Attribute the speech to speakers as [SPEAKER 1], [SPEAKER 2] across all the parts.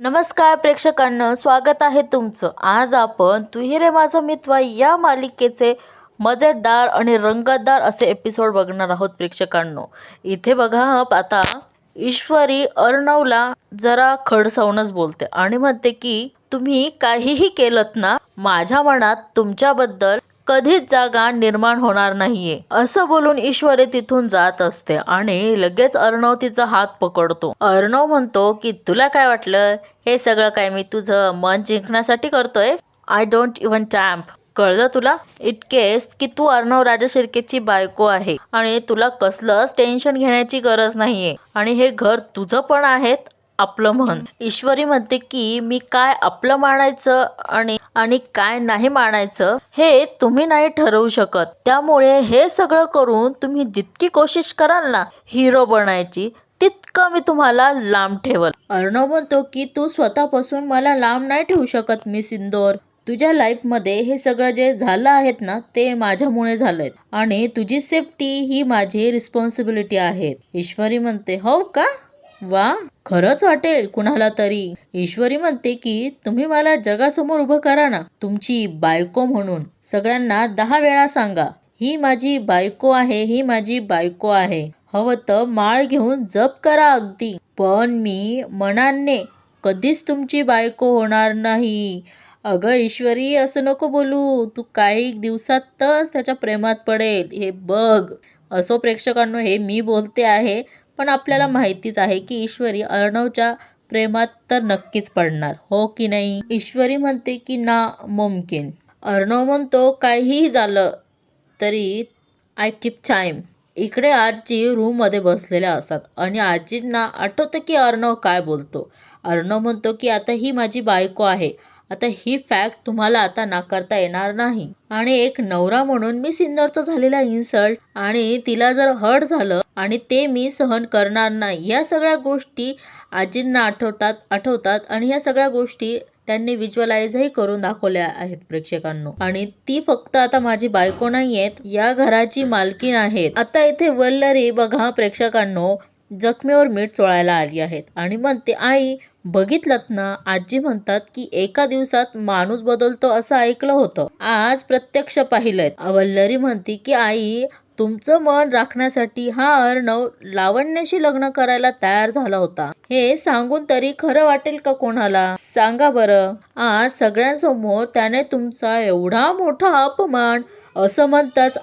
[SPEAKER 1] नमस्कार प्रेक्षकांना स्वागत आहे तुमचं. आज आपण तुही रे माझा मित्र या मालिकेचे मजेदार आणि रंगतदार असे एपिसोड बघणार आहोत प्रेक्षकांनो. इथे बघा आता ईश्वरी अर्णवला जरा खडसावूनच बोलते आणि म्हणते की तुम्ही काहीही केलत ना माझ्या मनात तुमच्याबद्दल कधीच जागा निर्माण होणार नाहीये. असं बोलून ईश्वरी तिथून जात असते आणि लगेच अर्णव तिचा हात पकडतो. अर्णव म्हणतो की तुला काय वाटलं? हे सगळं काय मी तुझं मन जिंकण्यासाठी करतोय? आय डोंट इवन टॅम्प कळलं तुला? इतकेच की तू अर्णव राजा शिर्केची बायको आहे आणि तुला कसलंच टेन्शन घेण्याची गरज नाहीये. आणि हे घर तुझं पण आहेत? आपलं म्हण ईश्वरी म्हणते की मी काय आपलं मानायचं आणि आणि काय नाही मानायचं हे तुम्ही नाही ठरवू शकत. त्यामुळे हे सगळं करून तुम्ही जितकी कोशिश कराल ना हिरो बनायची तितकं मी तुम्हाला लांब ठेवल. अर्णव म्हणतो की तू स्वतःपासून मला लांब नाही ठेवू शकत मी सिंदोर. तुझ्या लाईफमध्ये हे सगळं जे झालं आहेत ना ते माझ्यामुळे झालंय. आणि तुझी सेफ्टी ही माझी रिस्पॉन्सिबिलिटी आहे. ईश्वरी म्हणते हो का? वा खरंच वाटेल कुणाला तरी. ईश्वरी म्हणते की तुम्ही मला जगासमोर उभं करा ना तुमची बायको म्हणून. सगळ्यांना दहा वेळा सांगा ही माझी बायको आहे ही माझी बायको आहे. हवं तर माळ घेऊन जप करा अगदी. पण मी मनाने कधीच तुमची बायको होणार नाही. अगं ईश्वरी असं नको बोलू. तू काही दिवसातच त्याच्या प्रेमात पडेल. हे बघ. असो प्रेक्षकांनो हे मी बोलते आहे. पण आपल्याला माहितीच आहे की ईश्वरी अर्णवच्या प्रेमात तर नक्कीच पडणार हो की नाही? ईश्वरी म्हणते की ना मुमकिन. अर्णव म्हणतो काहीही झालं तरी आय कीप चाईम इकडे आजी रूममध्ये बसलेल्या असतात आणि आजींना आठवतं की अर्णव काय बोलतो. अर्णव म्हणतो की आता ही माझी बायको आहे. आता ही फॅक्ट तुम्हाला आता नाकारता येणार नाही. आणि एक नवरा म्हणून मी सिंदरचा झालेला इन्सल्ट आणि तिला जर हर्ट झालं आणि ते मी सहन करणार नाही या सगळ्या गोष्टी आजींना आठवतात आठवतात आणि या सगळ्या गोष्टी त्यांनी विज्युअलाइजही करून दाखवल्या आहेत प्रेक्षकांनो. आणि ती फक्त आता माझी बायको नाही आहेत या घराची मालकीण आहेत. आता इथे वल्लरी बघा प्रेक्षकांनो जखमेवर मीठ चोळायला आली आहेत. आणि म्हणते आई बघितलं ना? आजी म्हणतात की एका दिवसात माणूस बदलतो असं ऐकलं होतं. आज प्रत्यक्ष पाहिलंय वल्लरी म्हणते की आई तुमचं मन राखण्यासाठी हा अर्णव लावण्याशी लग्न करायला तयार झाला होता. हे सांगून तरी खरं वाटेल का कोणाला? सांगा बरं. आज सगळ्यांसमोर त्याने तुमचा एवढा मोठा अपमान असं म्हणताच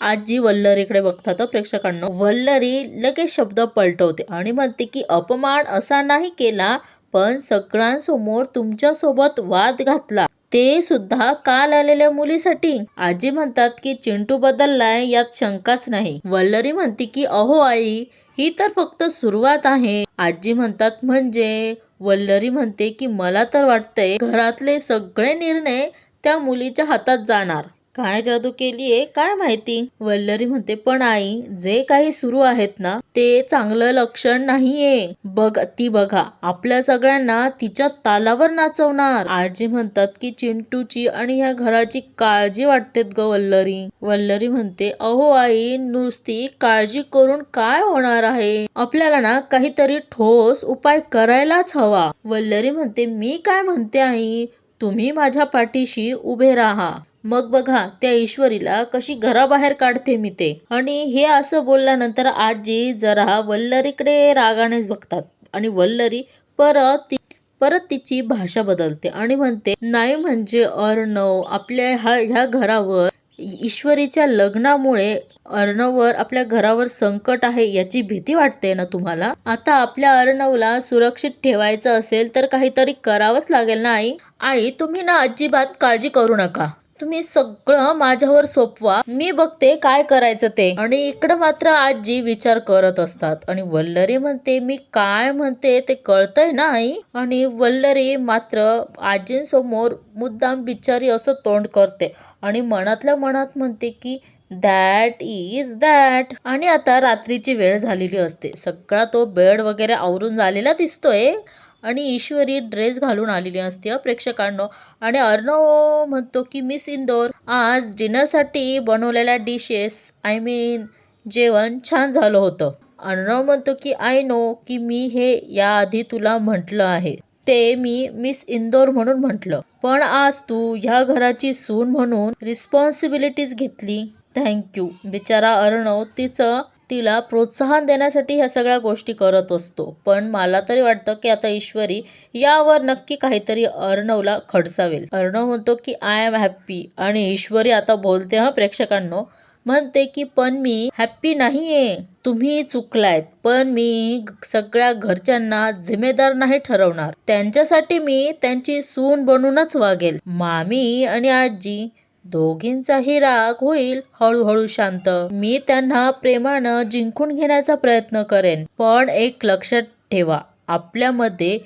[SPEAKER 1] आजी वल्लरीकडे बघतात प्रेक्षकांना. वल्लरी लगेच शब्द पलटवते आणि म्हणते की अपमान असा नाही केला पण सगळ्यांसमोर तुमच्यासोबत वाद घातला. ते सुद्धा काल आलेल्या मुलीसाठी. आजी म्हणतात की चिंटू बदललाय यात शंकाच नाही. वल्लरी म्हणते की अहो आई ही तर फक्त सुरुवात आहे. आजी म्हणतात म्हणजे? वल्लरी म्हणते की मला तर वाटतंय घरातले सगळे निर्णय त्या मुलीच्या हातात जाणार. काय जादू केलीये काय माहिती? वल्लरी म्हणते पण आई जे काही सुरू आहेत ना ते चांगलं लक्षण नाहीये. बघ ती बघा आपल्या सगळ्यांना तिच्या तालावर नाचवणार. आजी म्हणतात की चिंटूची आणि ह्या घराची काळजी वाटते ग वल्लरी. वल्लरी म्हणते अहो आई नुसती काळजी करून काय होणार आहे? आपल्याला ना काहीतरी ठोस उपाय करायलाच हवा. वल्लरी म्हणते मी काय म्हणते आई? तुम्ही माझ्या पाठीशी उभे राहा. मग बघा त्या ईश्वरीला कशी घराबाहेर काढते मी ते. आणि हे असं बोलल्यानंतर आजी जरा वल्लरीकडे रागानेच बघतात. आणि वल्लरी परत परत तिची भाषा बदलते आणि म्हणते नाही म्हणजे अर्णव आपल्या ह्या ह्या घरावर ईश्वरीच्या लग्नामुळे अर्णववर आपल्या घरावर संकट आहे याची भीती वाटते ना तुम्हाला? आता आपल्या अर्णवला सुरक्षित ठेवायचं असेल तर काहीतरी करावंच लागेल ना आई? आई तुम्ही ना अजिबात काळजी करू नका. तुम्ही सगळं माझ्यावर सोपवा. मी बघते काय करायचं ते. आणि इकडं मात्र आजी विचार करत असतात. आणि वल्लरी म्हणते मी काय म्हणते ते कळतंय ना आई आणि वल्लरी मात्र आजींसमोर मुद्दाम बिचारी असं तोंड करते. आणि मनातल्या मनात म्हणते की दॅट इज दॅट आणि आता रात्रीची वेळ झालेली असते. सगळा तो बेड वगैरे आवरून झालेला दिसतोय. आणि ईश्वरी ड्रेस घालून आलेली असते प्रेक्षकांनो. आणि अर्णव म्हणतो की मिस इंदोर आज डिनरसाठी बनवलेल्या डिशेस आय मीन जेवण छान झालं होतं. अर्णव म्हणतो की आय नो की मी हे याआधी तुला म्हटलं आहे. ते मी मिस इंदोर म्हणून म्हटलं. पण आज तू ह्या घराची सून म्हणून रिस्पॉन्सिबिलिटीज घेतली. थँक्यू बिचारा अर्णव तिचं तिला प्रोत्साहन देण्यासाठी ह्या सगळ्या गोष्टी करत असतो. पण मला तरी वाटतं की आता ईश्वरी यावर नक्की काहीतरी अर्णवला खडसावेल. अर्णव म्हणतो की आय एम हॅप्पी आणि ईश्वरी आता बोलते हा प्रेक्षकांनो. म्हणते की पण मी हॅप्पी नाहीये. तुम्ही चुकलायत. पण मी सगळ्या घरच्यांना जिम्मेदार नाही ठरवणार. त्यांच्यासाठी मी त्यांची सून बनूनच वागेल. मामी आणि आजी दोघींचाही राग होईल हळूहळू शांत. मी त्यांना प्रेमानं जिंकून घेण्याचा प्रयत्न करेन पण एक लक्षात ठेवा आपल्यामध्ये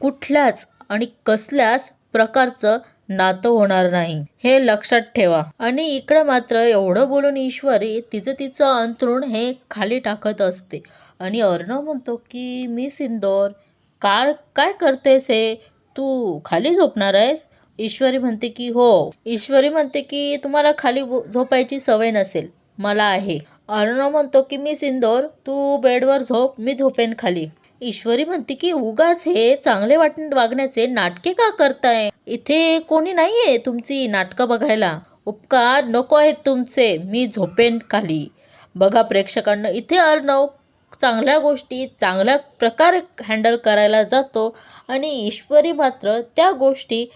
[SPEAKER 1] कुठल्याच आणि कसल्याच प्रकारचं नातं होणार नाही. हे लक्षात ठेवा. आणि इकडे मात्र एवढं बोलून ईश्वरी तिचं तिचं अंतरुण हे खाली टाकत असते. आणि अर्णव म्हणतो की मी सिंदोर काय काय करतेस हे? तू खाली झोपणार आहेस? ईश्वरी म्हणते की हो. ईश्वरी म्हणते की तुम्हाला खाली झोपायची सवय नसेल. मला आहे. अर्णव म्हणतो की मी सिंदोर तू बेडवर झोप मी झोपेन खाली. ईश्वरी म्हणते की उगाच हे चांगले वाट वागण्याचे नाटके का करताय? इथे कोणी नाहीये तुमची नाटकं बघायला. उपकार नको आहेत तुमचे मी झोपेन खाली. बघा प्रेक्षकांना इथे अर्णव चांगल्या गोष्टी चांगल्या प्रकारे हँडल करायला जातो आणि ईश्वरी मात्र त्या गोष्टी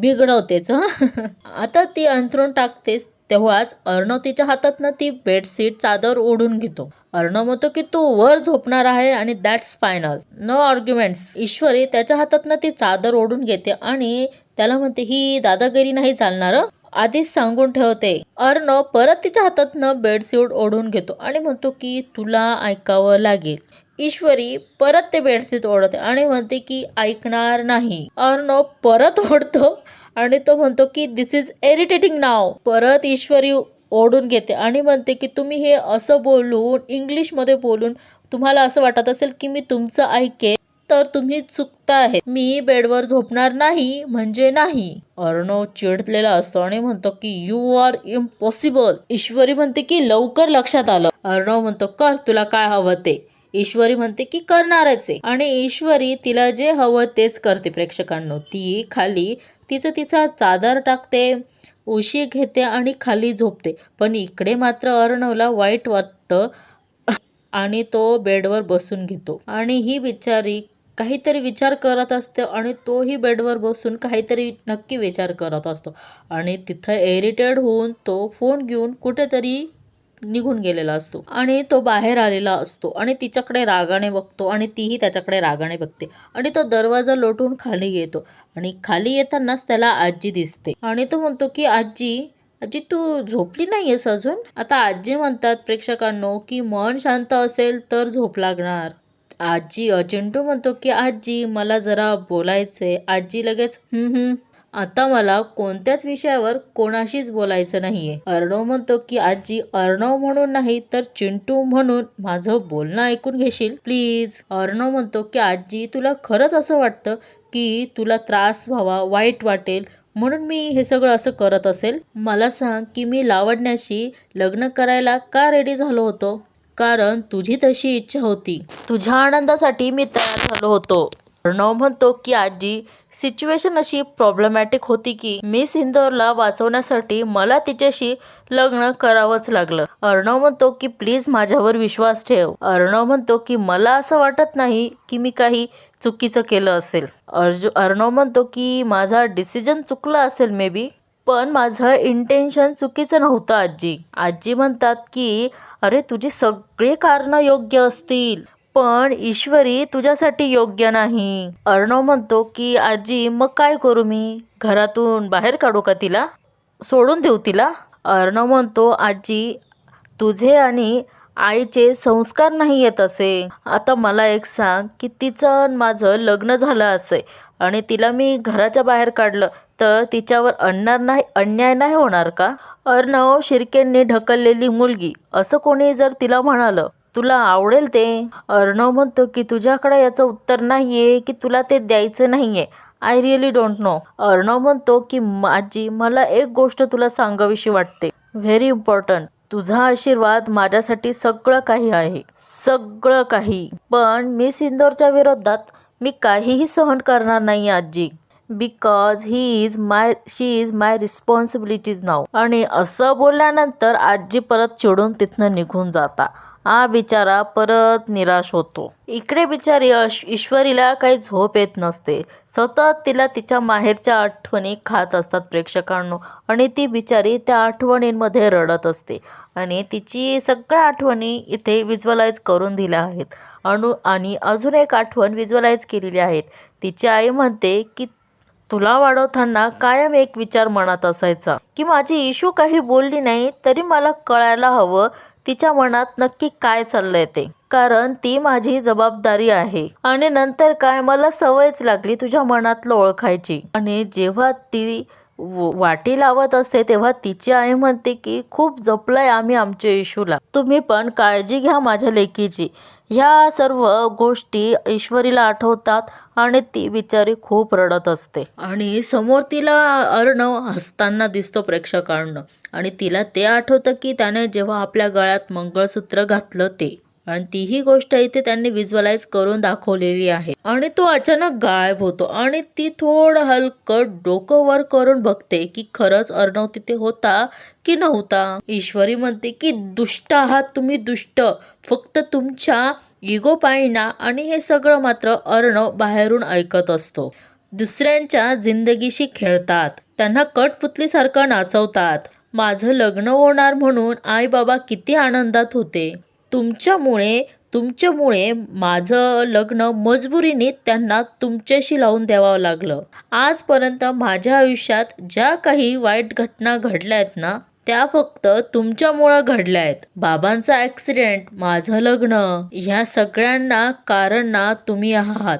[SPEAKER 1] बिघडवतेच आता ती अंथरून टाकतेस तेव्हाच अर्णव तिच्या हातातनं ती बेडशीट चादर ओढून घेतो. अर्णव म्हणतो की तू वर झोपणार आहे आणि that's final no arguments Ishwari त्याच्या हातातनं ती चादर ओढून घेते आणि त्याला म्हणते ही दादागिरी नाही चालणार आधीच सांगून ठेवते. अर्णव परत तिच्या हातातनं बेडशीट ओढून घेतो आणि म्हणतो की तुला ऐकावं लागेल. ईश्वरी परत ते बेडशीट ओढते आणि म्हणते की ऐकणार नाही. अर्णव परत ओढतो आणि तो म्हणतो की दिस इज इरिटेटिंग नाव परत ईश्वरी ओढून घेते आणि म्हणते की तुम्ही हे असं बोलून इंग्लिशमध्ये बोलून तुम्हाला असं वाटत असेल की मी तुमचं ऐके तर तुम्ही चुकता आहे मी बेडवर झोपणार नाही म्हणजे नाही. अर्णव चिडलेला असतो आणि म्हणतो की यू आर इम्पॉसिबल ईश्वरी म्हणते की लवकर लक्षात आलं. अर्णव म्हणतो कर तुला काय हवं ते. ईश्वरी म्हणते की करणारच आहे. आणि ईश्वरी तिला जे हवं तेच करते प्रेक्षकांनो. ती खाली तिचं तिचा चादर टाकते उशी घेते आणि खाली झोपते. पण इकडे मात्र अर्णवला वाईट वाटतं आणि तो बेडवर बसून घेतो. आणि ही बिचारी काहीतरी विचार करत असते आणि तोही बेडवर बसून काहीतरी नक्की विचार करत असतो. आणि तिथं इरिटेड होऊन तो फोन घेऊन कुठेतरी निघून गेलेला असतो आणि तो बाहेर आलेला असतो आणि तिच्याकडे रागाने बघतो आणि तीही त्याच्याकडे रागाने बघते आणि तो दरवाजा लोटून खाली येतो आणि खाली येतानाच त्याला आजी दिसते आणि तो म्हणतो की आजी आजी तू झोपली नाहीयेस अजून? आता आजी म्हणतात प्रेक्षकांनो की मन शांत असेल तर झोप लागणार. आजी अ, चिंटू म्हणतो की आजी मला जरा बोलायचंय. आजी लगेच हम्म हम्म आता मला कोणत्याच विषयावर कोणाशीच बोलायचं नाहीये. अर्णव म्हणतो की आजी अर्णव म्हणून नाही तर चिंटू म्हणून माझं बोलणं ऐकून घेशील? प्लीज. अर्णव म्हणतो की आजी तुला खरंच असं वाटतं की तुला त्रास व्हावा वाईट वाटेल म्हणून मी हे सगळं असं करत असेल? मला सांग की मी लावण्याशी लग्न करायला का रेडी झालो होतो? कारण तुझी तशी इच्छा होती. तुझ्या आनंदासाठी मी तयार झालो होतो. अर्णव म्हणतो की आजी सिच्युएशन अशी प्रॉब्लेमॅटिक होती की मिस इंदोरला वाचवण्यासाठी मला तिच्याशी लग्न करावंच लागलं. अर्णव म्हणतो की प्लीज माझ्यावर विश्वास ठेव. अर्णव म्हणतो की मला असं वाटत नाही की मी काही चुकीचं केलं असेल. अर्जु अर्णव म्हणतो की माझा डिसिजन चुकला असेल मे बी पण माझं इंटेन्शन चुकीचं नव्हतं आजी. आजी म्हणतात की अरे तुझी सगळी कारणं योग्य असतील. पण ईश्वरी तुझ्यासाठी योग्य नाही. अर्णव म्हणतो की आजी मग काय करू मी? घरातून बाहेर काढू का तिला? सोडून देऊ तिला? अर्णव म्हणतो आजी तुझे आणि आईचे संस्कार नाही येत असे. आता मला एक सांग की तिचं माझं लग्न झालं असे आणि तिला मी घराच्या बाहेर काढलं तर तिच्यावर अन्नार नाही अन्याय नाही होणार का? अर्णव शिर्केंनी ढकललेली मुलगी असं कोणी जर तिला म्हणालं तुला आवडेल ते. अर्णव म्हणतो की तुझ्याकडे याचं उत्तर नाहीये की तुला ते द्यायचं नाहीये. I really don't know Arnav म्हणतो की माझी मला एक गोष्ट तुला सांगावीशी वाटते. व्हेरी इम्पॉर्टंट तुझा आशीर्वाद माझ्यासाठी सगळं काही आहे. सगळं काही. पण मी सिंदोरच्या विरोधात मी काहीही सहन करणार नाही आजी. Because he is my she is my responsibilities नाव आणि असं बोलल्यानंतर आजी परत चिडून तिथनं निघून जाता. हा बिचारा परत निराश होतो. इकडे बिचारी अश ईश्वरीला काही झोप येत नसते. सतत तिला तिच्या माहेरच्या आठवणी खात असतात प्रेक्षकांनो. आणि ती बिचारी त्या आठवणींमध्ये रडत असते. आणि तिची सगळ्या आठवणी इथे विज्युअलाइज करून दिल्या आहेत. अणू आणि अजून एक आठवण विज्युअलाइज केलेली आहेत. तिची आई म्हणते की तुला वाढवताना कायम एक विचार मनात असायचा की माझी इशू काही बोलली नाही तरी मला कळायला हवं तिच्या मनात नक्की काय चाललंय ते. कारण ती माझी जबाबदारी आहे. आणि नंतर काय मला सवयच लागली तुझ्या मनातलं ओळखायची. आणि जेव्हा ती वाटी लावत असते तेव्हा तिची आई म्हणते की खूप जपलाय आम्ही आमच्या इशूला तुम्ही पण काळजी घ्या माझ्या लेकीची. ह्या सर्व गोष्टी ईश्वरीला आठवतात आणि ती बिचारी खूप रडत असते. आणि समोर तिला अर्णव हसताना दिसतो प्रेक्षकांना. आणि तिला ते आठवतं की त्याने जेव्हा आपल्या गळ्यात मंगळसूत्र घातलं ते. आणि तीही गोष्ट इथे त्यांनी विज्युअलाइज करून दाखवलेली आहे. आणि तो अचानक गायब होतो आणि ती थोडं हलकं डोकं वर करून बघते की खरंच अर्णव तिथे होता की नव्हता? ईश्वरी म्हणते की दुष्ट आहात तुम्ही दुष्ट. फक्त तुमच्या इगो पाहिना आणि हे सगळं मात्र अर्णव बाहेरून ऐकत असतो. दुसऱ्यांच्या जिंदगीशी खेळतात. त्यांना कटपुतलीसारखं नाचवतात. माझं लग्न होणार म्हणून आई बाबा किती आनंदात होते. तुमच्यामुळे तुमच्यामुळे माझं लग्न मजबुरीने त्यांना तुमच्याशी लावून द्यावं लागलं. आजपर्यंत माझ्या आयुष्यात ज्या काही वाईट घटना घडल्या आहेत ना त्या फक्त तुमच्यामुळं घडल्या आहेत बाबांचा ॲक्सिडेंट माझं लग्न ह्या सगळ्यांना कारण ना तुम्ही आहात.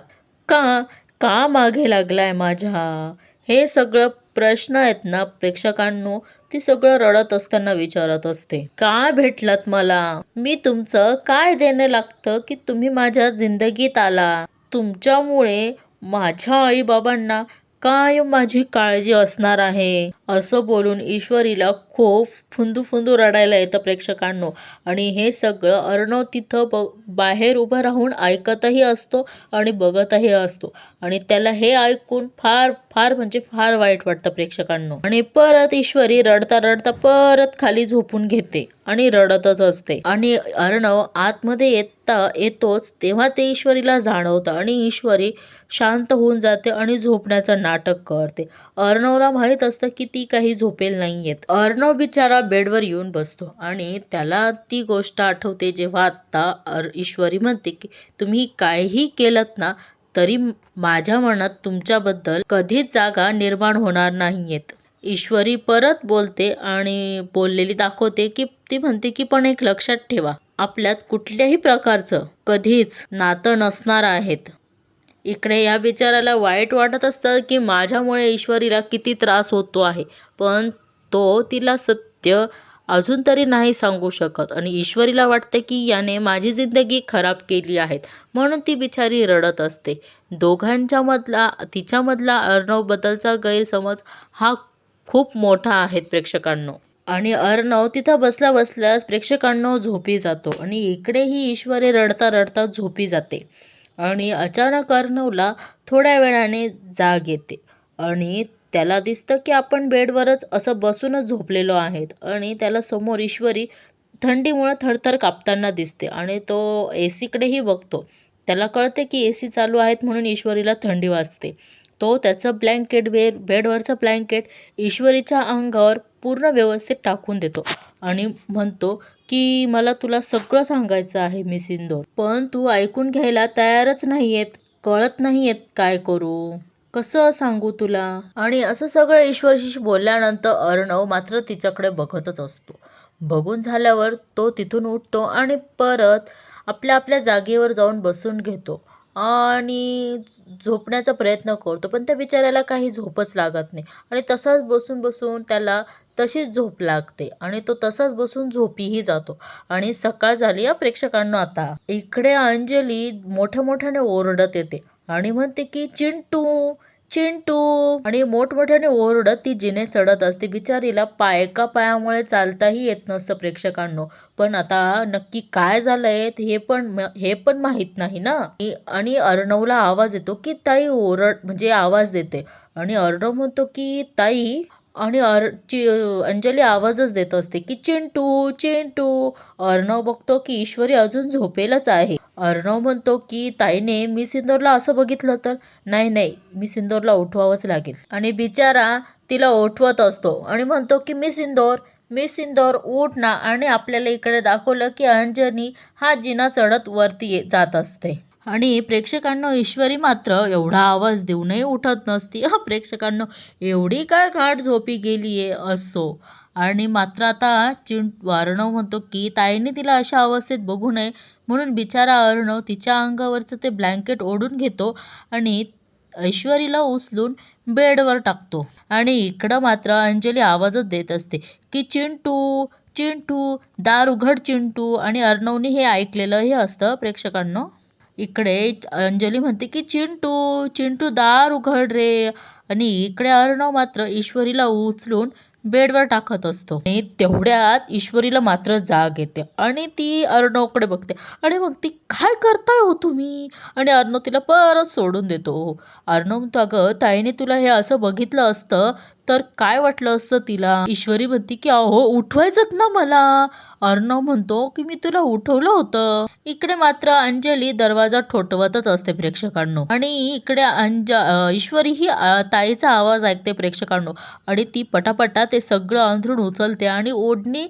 [SPEAKER 1] का का मागे लागलाय माझ्या? हे सगळं प्रश्न आहेत ना प्रेक्षकांनो. ती सगळं रडत असताना विचारत असते का भेटलात मला? मी तुमचं काय देणं लागतं की तुम्ही माझ्या जिंदगीत आला? तुमच्यामुळे माझ्या आईबाबांना काय माझी काळजी असणार आहे? असं बोलून ईश्वरीला खूप फुंदू फुंदू रडायला येतं प्रेक्षकांनो. आणि हे सगळं अर्णव तिथं ब बाहेर उभं राहून ऐकतही असतो आणि बघतही असतो. आणि त्याला हे ऐकून फार फार म्हणजे फार वाईट वाटतं प्रेक्षकांना. आणि परत ईश्वरी रडता रडता परत खाली झोपून घेते आणि रडतच असते. आणि अर्णव आतमध्ये येता येतोच तेव्हा ते ईश्वरीला जाणवतं आणि ईश्वरी शांत होऊन जाते आणि झोपण्याचं नाटक करते. अर्णवला माहीत असतं की ती काही झोपेल नाहीयेत. अर्णव बिचारा बेडवर येऊन बसतो आणि त्याला ती गोष्ट आठवते जेव्हा आत्ता ईश्वरी म्हणते की तुम्ही काहीही केलं ना तरी माझ्या मनात तुमच्याबद्दल कधीच जागा निर्माण होणार नाहीयेत. ईश्वरी परत बोलते आणि बोललेली दाखवते की ती म्हणते की पण एक लक्षात ठेवा आपल्यात कुठल्याही प्रकारचं कधीच नातं नसणार आहेत. इकडे या बिचाराला वाईट वाटत असतं की माझ्यामुळे ईश्वरीला किती त्रास होतो आहे पण तो तिला सत्य अजून तरी नाही सांगू शकत. आणि ईश्वरीला वाटते की याने माझी जिंदगी खराब केली आहे. म्हणून ती बिचारी रडत असते. दोघांच्या मधला तिच्यामधला अर्णवबद्दलचा गैरसमज हा खूप मोठा आहे प्रेक्षकांनो. आणि अर्णव तिथं बसल्या बसल्यास प्रेक्षकांनो झोपी जातो आणि इकडेही ईश्वरी रडता रडता झोपी जाते. आणि अचानक अर्णवला थोड्या वेळाने जाग येते. आणि त्याला दिसतं की आपण बेडवरच असं बसूनच झोपलेलो आहेत आणि त्याला समोर ईश्वरी थंडीमुळं थरथर कापताना दिसते आणि तो ए सीकडेही बघतो. त्याला कळते की ए सी चालू आहेत म्हणून ईश्वरीला थंडी वाजते. तो त्याचं ब्लँकेट बेड बेडवरचं ब्लँकेट ईश्वरीच्या अंगावर पूर्ण व्यवस्थित टाकून देतो आणि म्हणतो की मला तुला सगळं सांगायचं आहे मिस इंदोर पण तू ऐकून घ्यायला तयारच नाही आहेत कळत नाही आहेत काय करू. कसं सांगू तुला? आणि असं सगळं ईश्वरशी बोलल्यानंतर अर्णव मात्र तिच्याकडे बघतच असतो. बघून झाल्यावर तो तिथून उठतो आणि परत आपल्या आपल्या जागेवर जाऊन बसून घेतो. आणि झोपण्याचा प्रयत्न करतो पण त्या बिचाऱ्याला काही झोपच लागत नाही. आणि तसाच बसून बसून त्याला तशीच झोप लागते आणि तो तसाच बसून झोपीही जातो. आणि सकाळ झाली या प्रेक्षकांना आता. इकडे अंजली मोठ्या मोठ्याने ओरडत येते. आणि म्हणते की चिंटू चिंटू. आणि मोठमोठ्याने ओरडत ती जिने चढत असते. बिचारीला पायका पायामुळे चालताही येत नसतं प्रेक्षकांनो. पण आता नक्की काय झालंय हे पण हे पण माहीत नाही ना? आणि- आणि अर्णवला आवाज येतो की ताई ओरड म्हणजे आवाज देते. आणि अर्णव म्हणतो की ताई आणि अर चि अंजली आवाजच देत असते की चिंटू चिंटू अर्णव बघतो की ईश्वरी अजून झोपेलच आहे. अर्णव म्हणतो की ताईने मी सिंदूरला असं बघितलं तर? नाही नाही मी सिंदूरला उठवावंच लागेल. आणि बिचारा तिला उठवत असतो आणि म्हणतो की मी सिंदूर मी सिंदूर उठ ना. आणि आपल्याला इकडे दाखवलं की अंजनी हा जिना चढत वरती जात असते. आणि प्रेक्षकांना ईश्वरी मात्र एवढा आवाज देऊनही उठत नसती. हा प्रेक्षकांना एवढी काय घाट झोपी गेली आहे असो. आणि मात्र आता चिंट अर्णव म्हणतो की ताईने तिला अशा अवस्थेत बघू नये. म्हणून बिचारा अर्णव तिच्या अंगावरचं ते ब्लँकेट ओढून घेतो आणि ऐश्वरीला उचलून बेडवर टाकतो. आणि इकडं मात्र अंजली आवाजच देत असते की चिंटू चिंटू दार उघड चिंटू. आणि अर्णवने हे ऐकलेलं हे असतं प्रेक्षकांना. इकडे अंजली म्हणते की चिंटू चिंटू दार उघड रे. आणि इकडे अर्णव मात्र ईश्वरीला उचलून बेडवर टाकत असतो. आणि तेवढ्यात ईश्वरीला मात्र जाग येते. आणि ती अर्णवकडे बघते. आणि मग ती काय करताय हो तुम्ही? आणि अर्णव तिला परत सोडून देतो. अर्णव म्हणतो अगं ताईने तुला हे असं बघितलं असतं तर काय वाटलं असतं तिला? ईश्वरी म्हणते की अहो उठवायचंच ना मला. अर्णव म्हणतो की मी तुला उठवलं होतं. इकडे मात्र अंजली दरवाजा ठोठवतच असते प्रेक्षकांनो. आणि इकडे अंज ईश्वरी ही ताईचा आवाज ऐकते प्रेक्षकांनो. आणि ती पटापटा ते ते सगळं अंथरूण उचलते आणि ओढणी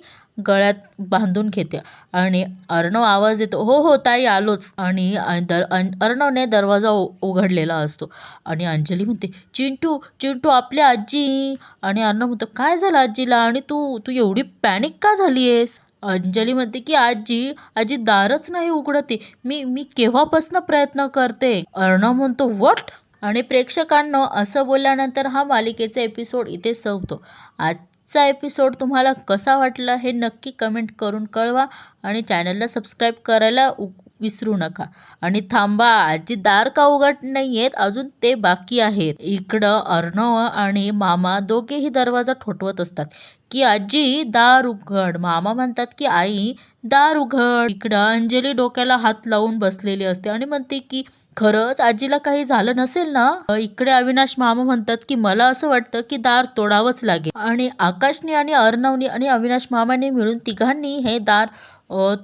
[SPEAKER 1] गळ्यात बांधून घेते. आणि अर्णव आवाज देतो हो हो ताई आलोच. आणि दर अर्णवने दरवाजा उघडलेला असतो. आणि अंजली म्हणते चिंटू चिंटू आपली आजी. आणि अर्णव म्हणतो काय झालं आजीला? आणि तू तू एवढी पॅनिक का झाली आहेस अंजली म्हणते की आजी आजी दारच नाही उघडते. मी मी केव्हापासून प्रयत्न करते? अर्णव म्हणतो वट आणि प्रेक्षकांनो असं बोलल्यानंतर हा मालिकेचा एपिसोड इथे संपतो. आजचा एपिसोड तुम्हाला कसा वाटला हे नक्की कमेंट करून कळवा आणि चॅनलला सबस्क्राईब करायला उ- विसरू नका. आणि थांबा आजी दार का उघड नाही आहेत अजून ते बाकी आहेत. इकडं अर्णव आणि मामा दोघेही दरवाजा ठोठवत असतात. की आजी दार उघड मामा म्हणतात की आई दार उघड इकडं अंजली डोक्याला हात लावून बसलेली असते आणि म्हणते की खरंच आजीला काही झालं नसेल ना? इकडे अविनाश मामा म्हणतात की मला असं वाटतं की दार तोडावंच लागेल. आणि आकाशनी आणि अर्णवनी आणि अविनाश मामाने मिळून तिघांनी हे दार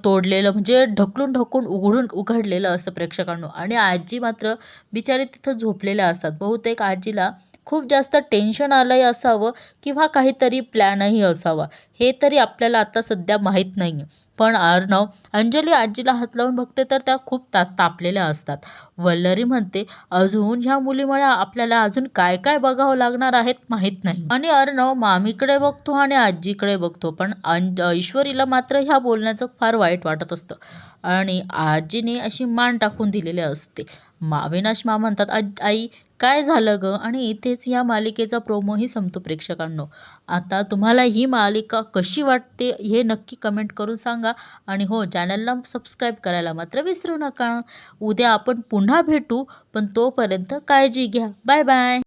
[SPEAKER 1] तोडलेलं म्हणजे ढकलून ढकून उघडून उघडलेलं असतं प्रेक्षकांनो. आणि आजी मात्र बिचारे तिथं झोपलेल्या असतात. बहुतेक आजीला खूप जास्त टेन्शन आलंही असावं किंवा काहीतरी प्लॅनही असावा. हे तरी आपल्याला आता सध्या माहीत नाही आहे पण अर्णव अंजली आजीला हात लावून बघते तर त्या खूप ता तापलेल्या असतात. वल्लरी म्हणते अजून ह्या मुलीमुळे आपल्याला अजून काय काय बघावं लागणार आहेत माहीत नाही. आणि अर्णव मामीकडे बघतो आणि आजीकडे बघतो पण अंज ईश्वरीला मात्र ह्या बोलण्याचं फार वाईट वाटत असतं. आणि आजीने अशी मान टाकून दिलेली असते. मा अविनाश मा म्हणतात आई काय झालं ग? आणि इथेच या मालिकेचा प्रोमोही संपतो प्रेक्षकांनो. आता तुम्हाला ही मालिका कशी वाटते हे नक्की कमेंट करून सांगा. आणि हो चॅनलला सबस्क्राईब करायला मात्र विसरू नका. उद्या आपण पुन्हा भेटू पण तोपर्यंत काळजी घ्या. Bye bye